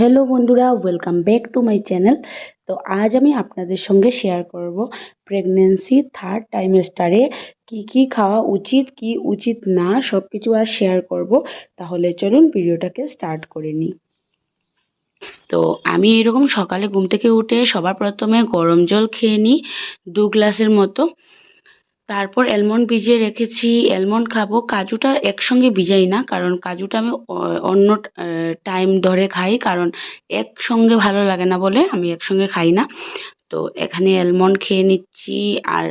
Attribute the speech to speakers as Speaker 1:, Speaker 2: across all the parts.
Speaker 1: Hello বন্ধুরা welcome back to my channel তো আজ আমি আপনাদের সঙ্গে শেয়ার করব প্রেগনেন্সি থার্ড টাইমেস্টারে কি কি খাওয়া উচিত, কি উচিত না সব কিছু আর শেয়ার করব। তাহলে চলুন ভিডিওটাকে স্টার্ট করে নিই। তো আমি এরকম সকালে ঘুম থেকে উঠে সবার প্রথমে গরম জল খেয়ে নিই, দু গ্লাসের মতো। তারপর অ্যালমন্ড ভিজিয়ে রেখেছি। অ্যালমন্ড খাব। কাজুটা একসঙ্গে ভিজাই না, কারণ কাজুটা আমি অন্য টাইম ধরে খাই, কারণ একসঙ্গে ভালো লাগে না বলে আমি একসঙ্গে খাই না। তো এখানে অ্যালমন্ড খেয়ে নিচ্ছি, আর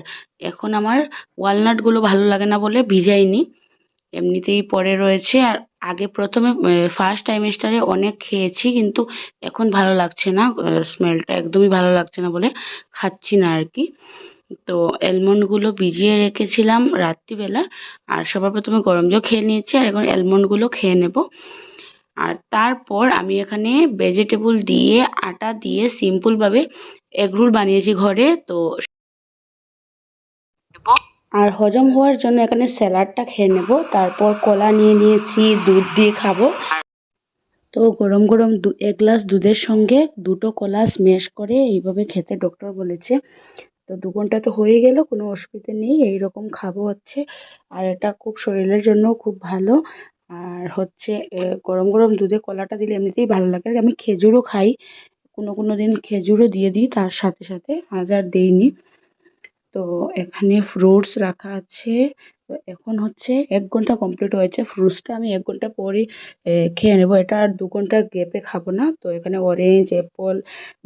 Speaker 1: এখন আমার ওয়ালনাটগুলো ভালো লাগে না বলে ভিজাইনি। এমনিতেই পরে রয়েছে, আর আগে প্রথমে ফার্স্ট টাইমেস্টারে অনেক খেয়েছি, কিন্তু এখন ভালো লাগছে না স্মেলটা একদমই ভালো লাগছে না বলে খাচ্ছি না আর কি। তো অ্যালমন্ডগুলো ভিজিয়ে রেখেছিলাম রাত্রিবেলা। আর সবার প্রথমে গরম জল খেয়ে নিয়েছি আর এখন অ্যালমন্ডগুলো খেয়ে নেব। আর তারপর আমি এখানে ভেজিটেবল দিয়ে, আটা দিয়ে সিম্পলভাবে এগরোল বানিয়েছি ঘরে। তো আর হজম হওয়ার জন্য এখানে স্যালাডটা খেয়ে নেব। তারপর কলা নিয়ে নিয়েছি, দুধ দিয়ে খাব। তো গরম গরম এক গ্লাস দুধের সঙ্গে দুটো কলা স্ম্যাশ করে এইভাবে খেতে ডক্টর বলেছে। তো দু ঘণ্টা তো হয়ে গেল, কোনো অসুবিধে নেই এই রকম খাব হচ্ছে। আর এটা খুব শরীরের জন্যও খুব ভালো। আর হচ্ছে গরম গরম দুধে কলাটা দিলে এমনিতেই ভালো লাগে। আর আমি খেজুরও খাই, কোনো কোনো দিন খেজুরও দিয়ে দিই, তার সাথে সাথে আজ আর দিইনি। তো এখানে ফ্রুটস রাখা আছে। তো এখন হচ্ছে এক ঘণ্টা কমপ্লিট হয়েছে। ফ্রুটসটা আমি এক ঘণ্টা পরে খেয়ে নেব। এটা আর দু ঘণ্টা গ্যাপে খাব না। তো এখানে অরেঞ্জ অ্যাপল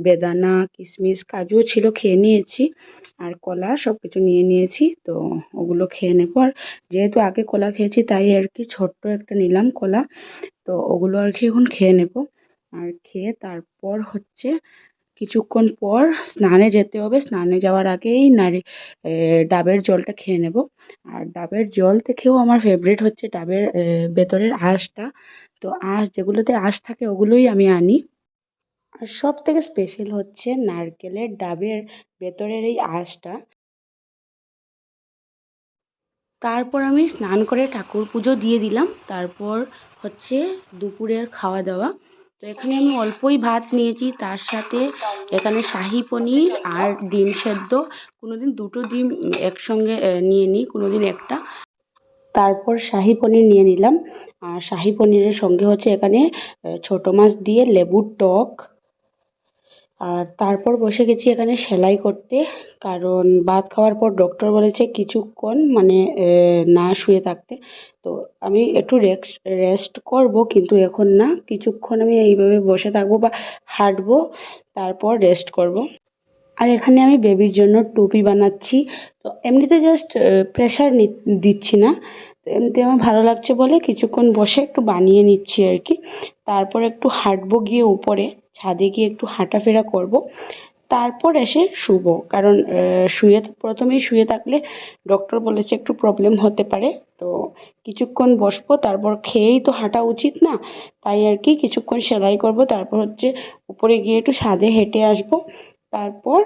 Speaker 1: বেদানা কিশমিশ কাজুও ছিল খেয়ে নিয়েছি। আর কলা সব কিছু নিয়ে নিয়েছি। তো ওগুলো খেয়ে নেব। আর যেহেতু আগে কলা খেয়েছি, তাই আর কি ছোট্ট একটা নিলাম কলা। তো ওগুলো আর কি এখন খেয়ে নেব। আর খেয়ে তারপর হচ্ছে কিছুক্ষণ পর স্নানে যেতে হবে। স্নানে যাওয়ার আগেই নারী ডাবের জলটা খেয়ে নেব। আর ডাবের জল থেকেও আমার ফেভারিট হচ্ছে ডাবের ভেতরের আঁশটা। তো আঁশ, যেগুলোতে আঁশ থাকে ওগুলোই আমি আনি। আর সব থেকে স্পেশাল হচ্ছে নারকেলের ডাবের ভেতরের এই আঁশটা। তারপর আমি স্নান করে ঠাকুর পুজো দিয়ে দিলাম। তারপর হচ্ছে দুপুরের খাওয়া দাওয়া। তো এখানে আমি অল্পই ভাত নিয়েছি, তার সাথে এখানে শাহি পনির আর ডিম সেদ্ধ। কোনো দিন দুটো ডিম একসঙ্গে নিয়ে নিই কোনো দিন একটা। তারপর শাহি পনির নিয়ে নিলাম। আর শাহি পনিরের সঙ্গে হচ্ছে এখানে ছোটো মাছ দিয়ে লেবুর টক। আর তারপর বসে গেছি এখানে সেলাই করতে। কারণ ভাত খাওয়ার পর ডক্টর বলেছে কিছুক্ষণ মানে না শুয়ে থাকতে। তো আমি একটু রেস্ট রেস্ট করব, কিন্তু এখন না, কিছুক্ষণ আমি এইভাবে বসে থাকব বা হাঁটবো, তারপর রেস্ট করব। আর এখানে আমি বেবির জন্য টুপি বানাচ্ছি। তো এমনিতে জাস্ট প্রেশার দিচ্ছি না। তো এমনিতে আমার ভালো লাগছে বলে কিছুক্ষণ বসে একটু বানিয়ে নিচ্ছি আর কি। তারপর একটু হাঁটবো গিয়ে উপরে, ছাদে গিয়ে একটু হাঁটাফেরা করব। তারপর এসে শুব। কারণ শুয়ে প্রথমেই শুয়ে থাকলে ডক্টর বলেছে একটু প্রবলেম হতে পারে। তো কিছুক্ষণ বসবো, তারপর খেয়েই তো হাঁটা উচিত না। তাই আর কি কিছুক্ষণ সেলাই করব, তারপর হচ্ছে উপরে গিয়ে একটু ছাদে হেঁটে আসব। তারপর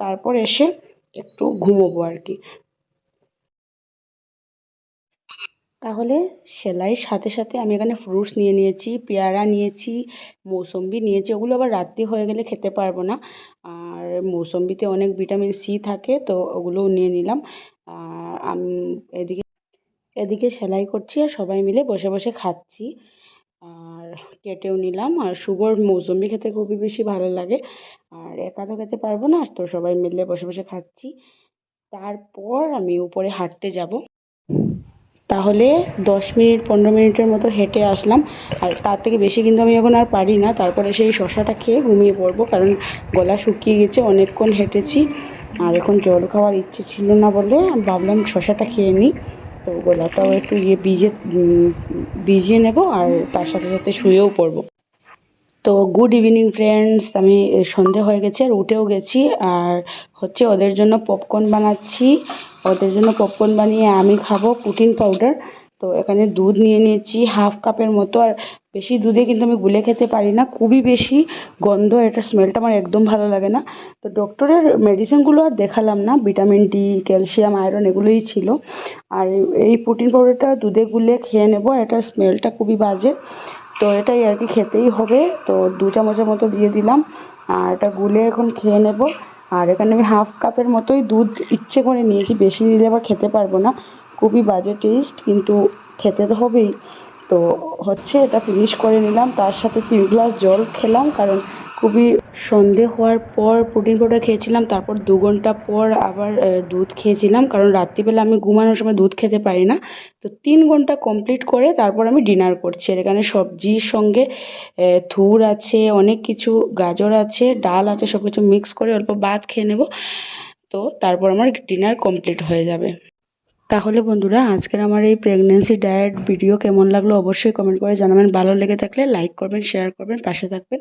Speaker 1: তারপর এসে একটু ঘুমোবো আর কি। তাহলে সেলাইয়ের সাথে সাথে আমি এখানে ফ্রুটস নিয়ে নিয়েছি, পেয়ারা নিয়েছি, মৌসম্বি নিয়েছি, ওগুলো আবার রাত্রি হয়ে গেলে খেতে পারব না। আর মৌসম্বিতে অনেক ভিটামিন সি থাকে, তো ওগুলোও নিয়ে নিলাম। আর এদিকে এদিকে সেলাই করছি আর সবাই মিলে বসে বসে খাচ্ছি। আর কেটেও নিলাম। আর শুভর মৌসম্বি খেতে খুবই বেশি ভালো লাগে। আর একা তো খেতে পারব না, তো সবাই মিলে বসে বসে খাচ্ছি। তারপর আমি উপরে হাঁটতে যাব। তাহলে দশ মিনিট, পনেরো মিনিটের মতো হেঁটে আসলাম। আর তার থেকে বেশি কিন্তু আমি এখন আর পারি না। তারপরে সেই শশাটা খেয়ে ঘুমিয়ে পড়ব, কারণ গলা শুকিয়ে গেছে, অনেকক্ষণ হেঁটেছি। আর এখন জল খাওয়ার ইচ্ছে ছিল না বলে ভাবলাম শশাটা খেয়ে নিই। তো গলাটাও একটু ইয়ে ভিজে ভিজিয়ে নেব আর তার সাথে সাথে শুয়েও পড়ব। তো গুড ইভিনিং ফ্রেন্ডস আমি সন্ধে হয়ে গেছে, আর উঠেও গেছি। আর হচ্ছে ওদের জন্য পপকর্ন বানাচ্ছি। ওদের জন্য পপকর্ন বানিয়ে আমি খাব প্রোটিন পাউডার তো এখানে দুধ নিয়ে নিয়েছি হাফ কাপের মতো। আর বেশি দুধে কিন্তু আমি গুলে খেতে পারি না, খুবই বেশি গন্ধ এটা স্মেলটা আমার একদম ভালো লাগে না। তো ডক্টরের মেডিসিনগুলো আর দেখালাম না ভিটামিন ডি ক্যালসিয়াম আয়রন এগুলোই ছিল। আর এই প্রোটিন পাউডারটা দুধে গুলে খেয়ে নেব, আর এটার স্মেলটা খুবই বাজে। তো এটাই আর কি খেতেই হবে। তো দু চামচের মতো দিয়ে দিলাম। আর এটা গুলে এখন খেয়ে নেব। আর এখানে আমি হাফ কাপের মতোই দুধ ইচ্ছে করে নিয়েছি। বেশি নিলে আবার খেতে পারব না। খুবই বাজে টেস্ট কিন্তু খেতে তো হবেই। তো হচ্ছে এটা ফিনিশ করে নিলাম। তার সাথে তিন গ্লাস জল খেলাম, কারণ খুবই সন্ধে হওয়ার পর প্রোটিন পাউডার খেয়েছিলাম, তারপর দু ঘণ্টা পর আবার দুধ খেয়েছিলাম, কারণ রাত্রিবেলা আমি ঘুমানোর সময় দুধ খেতে পারি না। তো তিন ঘণ্টা কমপ্লিট করে তারপর আমি ডিনার করছি। আর এখানে সবজির সঙ্গে থুর আছে, অনেক কিছু, গাজর আছে, ডাল আছে সব কিছু মিক্স করে অল্প ভাত খেয়ে নেব। তো তারপর আমার ডিনার কমপ্লিট হয়ে যাবে। তাহলে বন্ধুরা, আজকের আমার এই প্রেগনেন্সি ডায়েট ভিডিও কেমন লাগল অবশ্যই কমেন্ট করে জানাবেন। ভালো লেগে থাকলে লাইক করবেন শেয়ার করবেন, পাশে থাকবেন।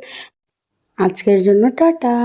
Speaker 1: আজকের জন্য টাটা।